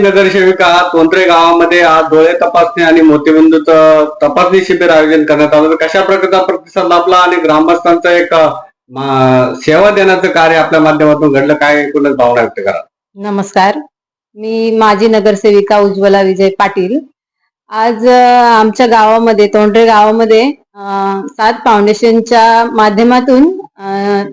नगरसेविका तोंत्रे गावामध्ये आज डोळे तपासणी आणि मोतीबिंदूचं तपासणी शिबिर आयोजन करण्यात आलं. कशा प्रकारचा प्रतिसाद लाभला आणि ग्रामस्थांचं एक सेवा देण्याचं कार्य आपल्या माध्यमातून घडलं काय एकूणच भावना व्यक्त करा. नमस्कार. मी माजी नगरसेविका उज्ज्वला विजय पाटील. आज आमच्या गावामध्ये तोंडरे गावामध्ये सात फाउंडेशनच्या माध्यमातून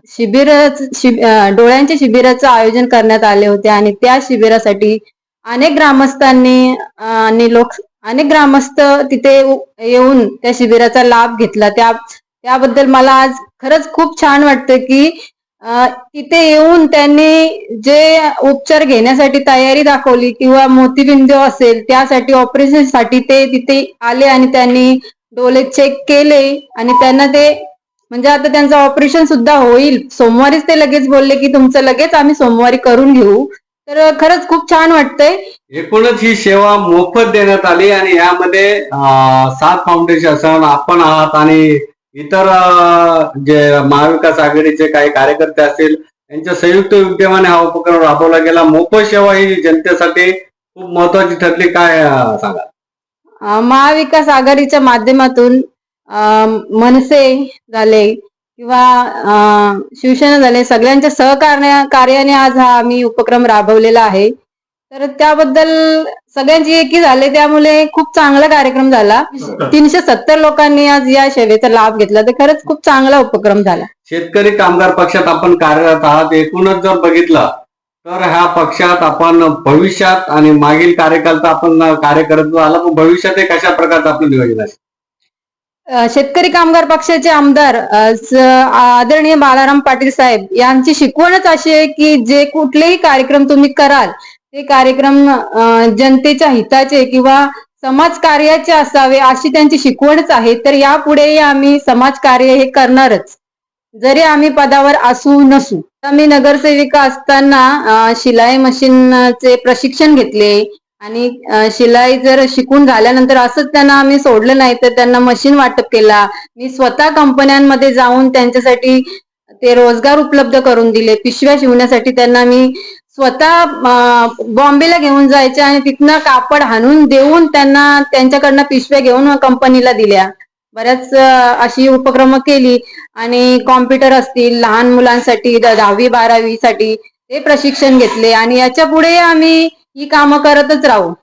शिबिर शिब- डोळ्यांच्या शिबिराचं आयोजन करण्यात आले होते आणि त्या शिबिरासाठी अनेक ग्रामस्थांनी आणि लोक अनेक ग्रामस्थ तिथे येऊन त्या शिबिराचा लाभ घेतला. त्या त्याबद्दल मला आज खरंच खूप छान वाटतं की तिथे येऊन त्यांनी जे उपचार घेण्यासाठी तयारी दाखवली किंवा मोतीबिंदू असेल त्यासाठी ऑपरेशनसाठी ते तिथे आले आणि त्यांनी डोले चेक केले आणि त्यांना ते म्हणजे आता त्यांचं ऑपरेशन सुद्धा होईल. सोमवारीच ते लगेच बोलले की तुमचं लगेच आम्ही सोमवारी करून घेऊ. तर खरंच खूप छान वाटतंय. एकूणच ही सेवा मोफत देण्यात आली आणि यामध्ये सात फाउंडेशन आपण आहात आणि इतर जे महाविकास आघाडीचे काही कार्यकर्ते असतील यांच्या संयुक्त विद्यमाने हा उपक्रम राबवला गेला. मोफत सेवा ही जनतेसाठी खूप महत्वाची ठरली. काय सांगा महाविकास आघाडीच्या माध्यमातून मनसे झाले किंवा शिवसेना झाले सगळ्यांच्या सहकार्य कार्याने आज हा आम्ही उपक्रम राबवलेला आहे. तर त्याबद्दल सगळ्यांची एकी झाले त्यामुळे खूप चांगला कार्यक्रम झाला. तीनशे सत्तर लोकांनी आज या सेवेचा लाभ घेतला तर खरंच खूप चांगला उपक्रम झाला. शेतकरी कामगार पक्षात आपण कार्यरत आहात एकूणच जर बघितलं तर ह्या पक्षात आपण भविष्यात आणि मागील कार्यकालचा आपण कार्य करत आला पण भविष्यात हे कशा प्रकारचं आपलं नियोजन आहे शेतकरी कामगार पक्षाचे आमदार आदरणीय बालाराम पाटील साहेब यांची शिकवणच अशी आहे की जे कुठलेही कार्यक्रम तुम्ही कराल ते कार्यक्रम जनतेच्या हिताचे किंवा समाज कार्याचे असावे अशी त्यांची शिकवणच आहे. तर यापुढेही आम्ही समाज कार्य हे करणारच. जरी आम्ही पदावर असू नसू. आम्ही नगरसेविका असताना शिलाई मशीनचे प्रशिक्षण घेतले आणि शिलाई जर शिकून झाल्यानंतर असंच त्यांना आम्ही सोडलं नाही तर त्यांना मशीन वाटप केला. मी स्वतः कंपन्यांमध्ये जाऊन त्यांच्यासाठी ते रोजगार उपलब्ध करून दिले. पिशव्या शिवण्यासाठी त्यांना मी स्वतः बॉम्बेला घेऊन जायचे आणि तिथनं कापड हाणून देऊन त्यांना त्यांच्याकडनं पिशव्या घेऊन कंपनीला दिल्या. बऱ्याच अशी उपक्रम केली. आणि कॉम्प्युटर असतील लहान मुलांसाठी दहावी बारावी साठी ते प्रशिक्षण घेतले. आणि याच्यापुढे आम्ही ही कामं करतच राहू.